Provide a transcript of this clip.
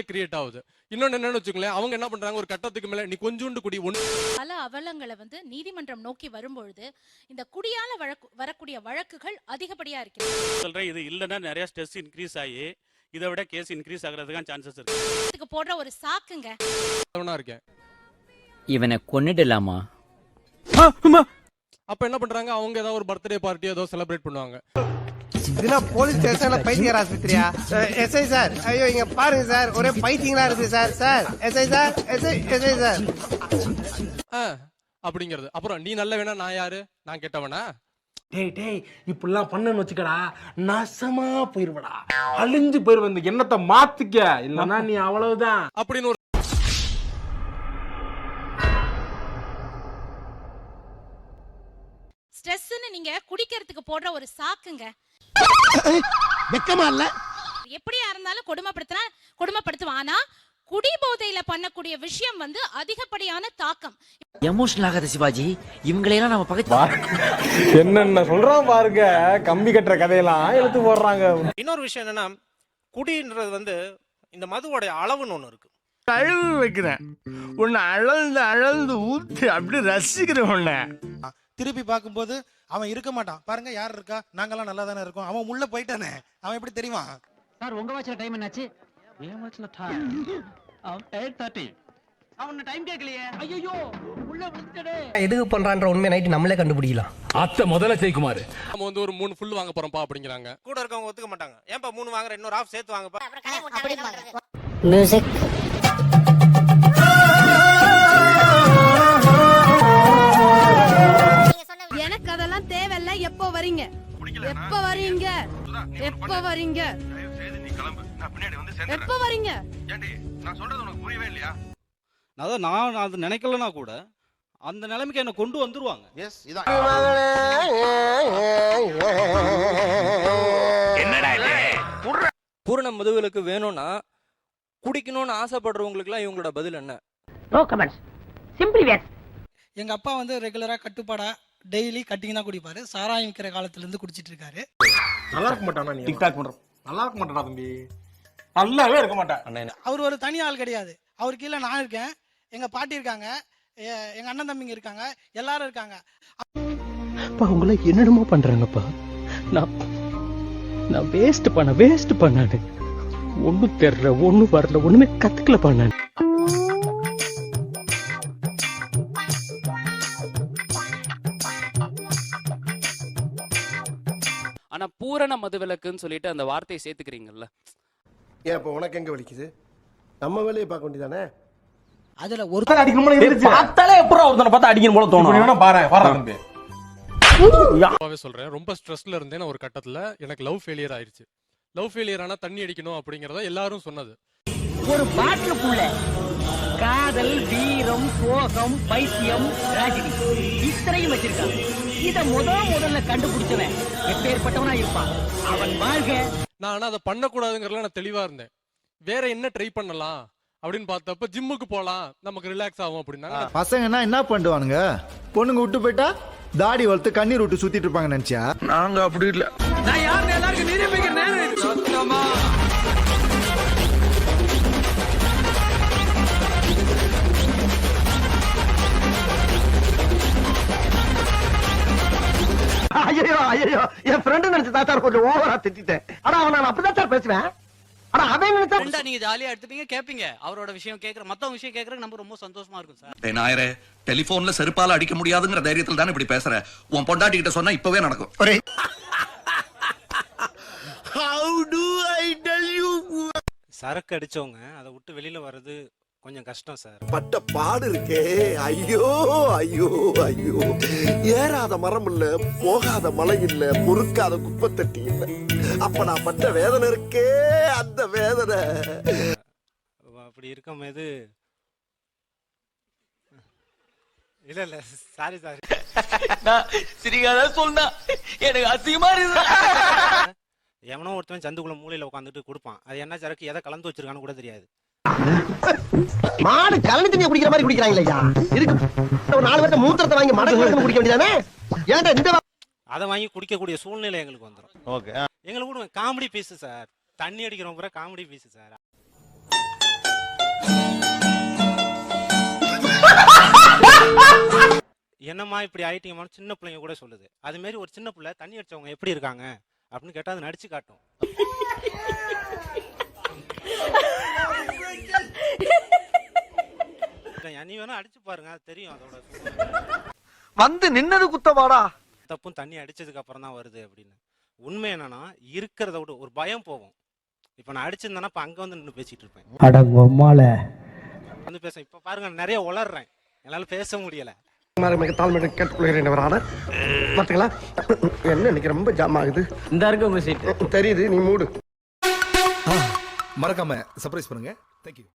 Create ஆகுது. இன்னொன்னு என்னன்னு வச்சுக்கோங்களேன் அவங்க என்ன பண்றாங்க? ஒரு கட்டத்துக்கு மேல நீ கொஞ்சோண்டு குடி ஒண்ணு பல அவலங்களை வந்து நீதிமன்றம் நோக்கி வரும்பொழுது இந்த குடியால வழக்கு வரக்கூடிய வழக்குகள் அதிகப்படியா இருக்கு சொல்றேன் இது இல்லைன்னா நிறைய ஸ்ட்ரெஸ் இன்க்ரீஸ் ஆகி இதை விட கேஸ் இன்க்ரீஸ் ஆகிறதுக்கான சான்சஸ் இருக்கு. இதுக்கு போடுற ஒரு சாக்குங்க. இருக்கேன். இவனை கொன்னுடலாமா? அப்ப என்ன பண்றாங்க? அவங்க ஏதாவது ஒரு பர்த்டே பார்ட்டி ஏதோ செலிப்ரேட் பண்ணுவாங்க. இதுனா போலீஸ் ஸ்டேஷன்ல பைத்தியர் ஆஸ்பத்திரியா? SI sir. ஐயோ இங்க பாருங்க சார். ஒரே பைத்தியங்களா இருக்கு sir. Sir SI sir SI SI sir. ஆ, அப்படிங்கிறது. அப்புறம் நீ நல்ல வேணா நான் யாரு? நான் கெட்டவனா? டேய் டேய் இப்படிலாம் பண்ணன்னு வச்சுக்கடா நாசமா போயிருவடா. அழிஞ்சு போயிருவ இந்த எண்ணத்தை மாத்திக்க. இல்லன்னா நீ அவ்வளவுதான். அப்படின்னு ஒரு ஸ்ட்ரெஸ்ன்னு நீங்க குடிக்கிறதுக்கு போடுற ஒரு சாக்குங்க. வெக்கமா இல்ல? எப்படியா இருந்தாலும் கொடுமைப்படுத்தினா கொடுமைப்படுத்துவான். ஆனா குடி போதையில பண்ணக்கூடிய விஷயம் வந்து அதிகப்படியான தாக்கம். எமோஷனல் ஆகாத சிவாஜி இவங்களையெல்லாம் நம்ம பக்கத்து என்னென்ன சொல்றான் பாருங்க. கம்பி கட்டுற கதையெல்லாம் எடுத்து போடுறாங்க. இன்னொரு விஷயம் என்னன்னா குடின்றது வந்து இந்த மதுவோடைய அளவுன்னு ஒன்று இருக்கு. அழுவு வைக்கிறேன். உன்னை அழந்து அழந்து ஊத்து அப்படி ரசிக்கிறேன் உன்னை. திருப்பி பார்க்கும்போது அவன் இருக்க மாட்டான். பாருங்க யார் இருக்கா? நாங்கெல்லாம் நல்லா தானே இருக்கோம். அவன் உள்ள போயிட்டானே. அவன் எப்படி தெரியுமா? சார் உங்க வாட்ச்ல டைம் என்னாச்சு? என் வாட்ச்ல டைம் எயிட் தேர்ட்டி அவன் டைம் கேட்கலையே. ஐயோ உள்ள விழுந்துட்டே. எதுக்கு பண்றான்ற உண்மை நைட்டு நம்மளே கண்டுபிடிக்கலாம். அத்தை முதல்ல ஜெயக்குமார் நம்ம வந்து ஒரு மூணு ஃபுல் வாங்க போறோம்ப்பா அப்படிங்கிறாங்க. கூட இருக்கவங்க ஒத்துக்க மாட்டாங்க. ஏன்பா மூணு வாங்குற இன்னொரு ஆஃப் சேர்த்து வாங்கப்பா. மியூசிக் எப்ப வரீங்க? எப்ப வரீங்க அதான் நான் அது நினைக்கலனா கூட அந்த நிலைமைக்கு என்ன கொண்டு வந்துருவாங்க. எஸ் இதான். பூரண மதுவிலக்கு வேணும்னா குடிக்கணும்னு ஆசைப்படுறவங்களுக்குலாம் இவங்களோட பதில் என்ன? நோ கமெண்ட்ஸ் சிம்பிளி வேஸ் எங்க அப்பா வந்து ரெகுலரா கட்டுப்பாடா டெய்லி கட்டிங் தான் குடிப்பாரு. சாராயம் விற்கிற காலத்துல இருந்து குடிச்சிட்டு இருக்காரு. நல்லா இருக்க மாட்டானா நீ? டிக்டாக் பண்ற நல்லா இருக்க மாட்டானா தம்பி? நல்லாவே இருக்க மாட்டான் அவர் ஒரு தனி ஆள் கிடையாது. அவர் கீழே நான் இருக்கேன். எங்க பாட்டி இருக்காங்க. எ- எங்க அண்ணன் தம்பிங்க இருக்காங்க. எல்லாரும் இருக்காங்க. அப்பா உங்களை என்னென்னமோ பண்றாங்கப்பா. நான் நான் வேஸ்ட் பண்ண வேஸ்ட் பண்ணானு. ஒண்ணும் தெரியல ஒண்ணும் வரல ஒண்ணுமே கத்துக்கலப்பா நான். ஆனா பூரண மதுவிலக்குன்னு சொல்லிட்டு அந்த வார்த்தையை சேர்த்துக்கிறீங்கல்ல. ஏன் இப்ப உனக்கு எங்க வலிக்குது? நம்ம வேலையை பார்க்க வேண்டியதானே? அதுல ஒரு அடிக்கணும் எந்திரிச்சு பார்த்தாலே எப்பறம் ஒருத்தனை பார்த்தா அடிக்கணும் போல இப்படி வேணா பாரு தம்பி. சொல்றேன் ரொம்ப ஸ்ட்ரெஸ்ல இருந்தேன் ஒரு கட்டத்துல. எனக்கு லவ் ஃபெயிலியர் ஆயிருச்சு லவ் ஃபெயிலியர் ஆனா தண்ணி அடிக்கணும் அப்படிங்கறத எல்லாரும் சொன்னது. ஒரு பாட்டிலுக்குள்ள காதல் வீரம் சோகம் பைத்தியம் ராஜினி இத்தனையும் வச்சிருக்கான் இத முத முதல்ல கண்டுபிடிச்சவன் எப்பேற்பட்டவனா இருப்பான்? அவன் வாழ்க. நான் ஆனா அதை பண்ணக்கூடாதுங்கிறதுல நான் தெளிவா இருந்தேன். வேற என்ன ட்ரை பண்ணலாம் அப்படின்னு பார்த்தப்ப ஜிம்முக்கு போலாம் நமக்கு ரிலாக்ஸ் ஆகும் அப்படின்னா. பசங்கன்னா என்ன பண்ணுவானுங்க? பொண்ணுங்க விட்டு போயிட்டா தாடி வளர்த்து கண்ணீர் விட்டு சுத்திட்டு இருப்பாங்க நினைச்சியா? நாங்க அப்படி இல்ல. நான் யாருன்னு எல்லாருக்கும் நிரூபிக்கிற நேரம். சத்தமா? நினைச்சு தான் சார் கொஞ்சம் ஓவரா திட்டிட்டேன். ஆனா அவன் நான் அப்படிதான் சார் பேசுவேன். ஆனா அவன் நினைச்சா நீங்க ஜாலியா எடுத்துப்பீங்க கேப்பீங்க. அவரோட விஷயம் கேக்குற மத்தவங்க விஷயம் கேக்குறதுக்கு நம்ம ரொம்ப சந்தோஷமா இருக்கும் சார் நாயரே டெலிபோன்ல செருப்பால அடிக்க முடியாதுங்கிற தைரியத்துல தானே இப்படி பேசுற? உன் பொண்டாட்டி கிட்ட சொன்னா இப்பவே நடக்கும். How do I tell you சரக்கு அடிச்சவங்க அதை விட்டு வெளியில வர்றது கொஞ்சம் கஷ்டம் சார். பட்ட பாடு இருக்கே. ஐயோ ஐயோ ஐயோ. ஏறாத மரம் இல்ல போகாத மலை இல்ல பொறுக்காத குப்பை தட்டி இல்ல. அப்ப நான் பட்ட வேதனை இருக்கே அந்த வேதனை. அப்படி இருக்கும்போது இல்ல இல்ல சாரி சாரி சிரிக்காத சொன்னா எனக்கு அசிங்கமா இருக்கு எவனோ ஒருத்தன் சந்துக்குள்ள மூலையில உட்காந்துட்டு கொடுப்பான். அது என்ன சரக்கு எதை கலந்து வச்சிருக்கான்னு கூட தெரியாது. மாடு கலனி தண்ணியை குடிக்கிற மாதிரி குடிக்கிறாங்க இல்லையா? இதுக்கு நாலு வருஷம் மூத்திரத்தை வாங்கி மடங்கு குடிக்க வேண்டியதானே? ஏன்டா இந்த அதை வாங்கி குடிக்கக்கூடிய சூழ்நிலை எங்களுக்கு வந்துடும் ஓகே. எங்களுக்கு கூட காமெடி பீஸு சார். தண்ணி அடிக்கிறவங்க கூட காமெடி பீஸு சார். என்னம்மா இப்படி ஆயிட்டீங்கம்மா சின்ன பிள்ளைங்க கூட சொல்லுது. அது மாதிரி ஒரு சின்ன பிள்ளை தண்ணி அடிச்சவங்க எப்படி இருக்காங்க? அப்படின்னு கேட்டால் அது நடிச்சு காட்டும். வேணா அடிச்சு பாருங்க அது தெரியும் அதோட. வந்து நின்னது குத்தவாடா? தப்பும் தண்ணி அடிச்சதுக்கு அப்புறம் தான் வருது அப்படின்னு. உண்மை என்னன்னா இருக்கிறத விட ஒரு பயம் போகும். இப்ப நான் அடிச்சிருந்தேன்னா இப்ப அங்க வந்து நின்று பேசிட்டு இருப்பேன். அடங்கொம்மால வந்து பேச இப்ப பாருங்க நிறைய உளர்றேன் என்னால பேச முடியல. மிக தாழ்மையுடன் கேட்டுக்கொள்கிறேன் வரான பாத்தீங்களா? என்ன இன்னைக்கு ரொம்ப ஜாம் ஆகுது. இந்த இருக்கு உங்க சீட் தெரியுது நீ மூடு. மறக்காம சர்ப்ரைஸ் பண்ணுங்க. தேங்க்யூ